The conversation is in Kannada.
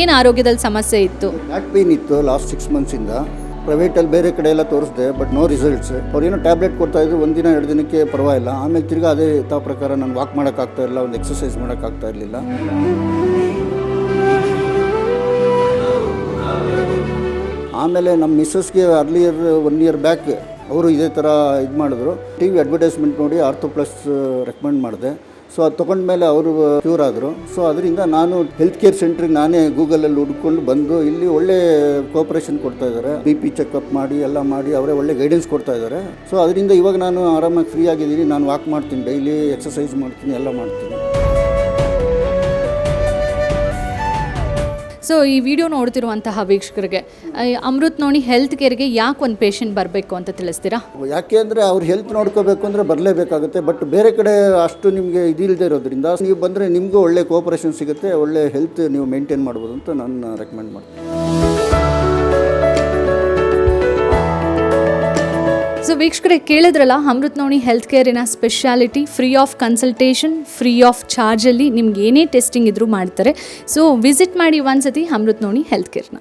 ಏನು ಆರೋಗ್ಯದಲ್ಲಿ ಸಮಸ್ಯೆ ಇತ್ತು? ಬ್ಯಾಕ್ ಪೇನ್ ಇತ್ತು ಲಾಸ್ಟ್ ಸಿಕ್ಸ್ ಮಂತ್ಸಿಂದ ಪ್ರೈವೇಟಲ್ಲಿ ಬೇರೆ ಕಡೆ ಎಲ್ಲ ತೋರಿಸಿದೆ ಬಟ್ ನೋ ರಿಸಲ್ಟ್ಸ್ ಅವ್ರೇನೋ ಟ್ಯಾಬ್ಲೆಟ್ ಕೊಡ್ತಾ ಇದ್ರು ಒಂದಿನ ಎರಡು ದಿನಕ್ಕೆ ಪರವಾಗಿಲ್ಲ. ಆಮೇಲೆ ತಿರ್ಗಾ ಅದೇ ತಾ ಪ್ರಕಾರ ನಾನು ವಾಕ್ ಮಾಡೋಕ್ಕಾಗ್ತಾ ಇರಲಿಲ್ಲ, ಒಂದು ಎಕ್ಸಸೈಸ್ ಮಾಡೋಕ್ಕಾಗ್ತಾ ಇರಲಿಲ್ಲ. ಆಮೇಲೆ ನಮ್ಮ ಮಿಸ್ಸಸ್ಗೆ ಅರ್ಲಿಯರ್ ಒನ್ ಇಯರ್ ಬ್ಯಾಕ್ ಅವರು ಇದೇ ಥರ ಇದು ಮಾಡಿದ್ರು. ಟಿ ವಿ ಅಡ್ವರ್ಟೈಸ್ಮೆಂಟ್ ನೋಡಿ ಆರ್ಥೋ ಪ್ಲಸ್ ರೆಕಮೆಂಡ್ ಮಾಡಿದೆ. ಸೊ ಅದು ತೊಗೊಂಡ್ಮೇಲೆ ಅವರು ಕ್ಯೂರ್ ಆದರು. ಸೊ ಅದರಿಂದ ನಾನು ಹೆಲ್ತ್ ಕೇರ್ ಸೆಂಟ್ರಿಗೆ ನಾನೇ ಗೂಗಲಲ್ಲಿ ಹುಡ್ಕೊಂಡು ಬಂದು ಇಲ್ಲಿ ಒಳ್ಳೆ ಕೋಪರೇಷನ್ ಕೊಡ್ತಾ ಇದ್ದಾರೆ. ಬಿ ಪಿ ಚೆಕಪ್ ಮಾಡಿ, ಎಲ್ಲ ಮಾಡಿ, ಅವರೇ ಒಳ್ಳೆ ಗೈಡೆನ್ಸ್ ಕೊಡ್ತಾ ಇದ್ದಾರೆ. ಸೊ ಅದರಿಂದ ಇವಾಗ ನಾನು ಆರಾಮಾಗಿ ಫ್ರೀ ಆಗಿದ್ದೀನಿ. ನಾನು ವಾಕ್ ಮಾಡ್ತೀನಿ ಡೈಲಿ ಎಕ್ಸಸೈಸ್ ಮಾಡ್ತೀನಿ, ಎಲ್ಲ ಮಾಡ್ತೀನಿ. ಸೊ ಈ ವಿಡಿಯೋ ನೋಡ್ತಿರುವಂತಹ ವೀಕ್ಷಕರಿಗೆ ಅಮೃತ್ ನೋಡಿ ಹೆಲ್ತ್ ಕೇರ್ಗೆ ಯಾಕೆ ಒಂದು ಪೇಷಂಟ್ ಬರಬೇಕು ಅಂತ ತಿಳಿಸ್ತೀರಾ? ಯಾಕೆ ಅಂದರೆ ಅವ್ರ ಹೆಲ್ತ್ ನೋಡ್ಕೋಬೇಕು ಅಂದರೆ ಬರಲೇಬೇಕಾಗುತ್ತೆ ಬಟ್ ಬೇರೆ ಕಡೆ ಅಷ್ಟು ನಿಮಗೆ ಇದಿಲ್ಲದೆ ಇರೋದ್ರಿಂದ ನೀವು ಬಂದರೆ ನಿಮಗೂ ಒಳ್ಳೆ ಕೋಪರೇಷನ್ ಸಿಗುತ್ತೆ, ಒಳ್ಳೆ ಹೆಲ್ತ್ ನೀವು ಮೇಂಟೈನ್ ಮಾಡ್ಬೋದು ಅಂತ ನಾನು ರೆಕಮೆಂಡ್ ಮಾಡ್ತೀನಿ. ಸೊ ವೀಕ್ಷಕರೇ, ಕೇಳಿದ್ರಲ್ಲ ಅಮೃತ್ ನೋಡಿ health ಕೇರಿನ speciality free of consultation free of ಚಾರ್ಜಲ್ಲಿ ನಿಮ್ಗೆ ಏನೇ ಟೆಸ್ಟಿಂಗ್ ಇದ್ರೂ ಮಾಡ್ತಾರೆ. ಸೊ ವಿಸಿಟ್ ಮಾಡಿ ಒಂದ್ಸತಿ ಅಮೃತ್ ನೋಡಿ ಹೆಲ್ತ್ ಕೇರ್ನ